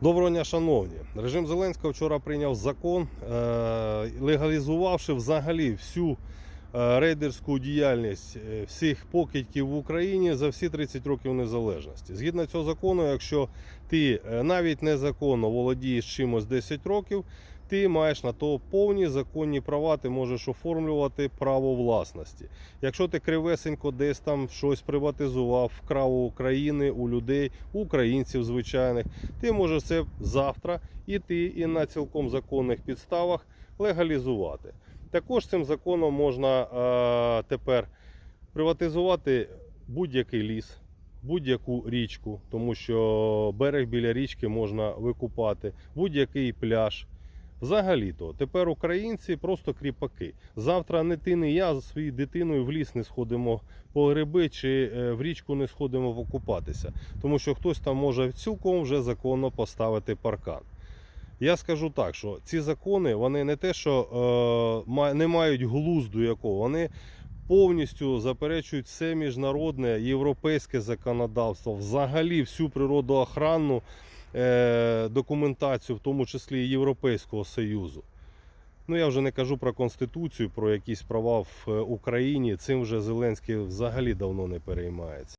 Доброго дня, шановні. Режим Зеленського вчора прийняв закон, е, легалізувавши взагалі всю е, рейдерську діяльність е, всіх покидьків в Україні за всі 30 років незалежності. Згідно цього закону, якщо ти навіть незаконно володієш чимось 10 років, ти маєш на то повні законні права, ти можеш оформлювати право власності. Якщо ти кривесенько десь там щось приватизував, вкрав у України, у людей, у українців звичайних, ти можеш це завтра іти і на цілком законних підставах легалізувати. Також цим законом можна е, тепер приватизувати будь-який ліс, будь-яку річку, тому що берег біля річки можна викупати, будь-який пляж. Взагалі-то тепер українці просто кріпаки. Завтра не ти, не я зі своєю дитиною в ліс не сходимо по гриби чи е, в річку не сходимо покупатися, тому що хтось там може цілком вже законно поставити паркан. Я скажу так, що ці закони вони не те, що е, не мають глузду якого, вони повністю заперечують все міжнародне європейське законодавство, взагалі всю природоохранну документацію, в тому числі Європейського Союзу. Ну я вже не кажу про конституцію, про якісь права в е, Україні. Цим вже Зеленський взагалі давно не переймається.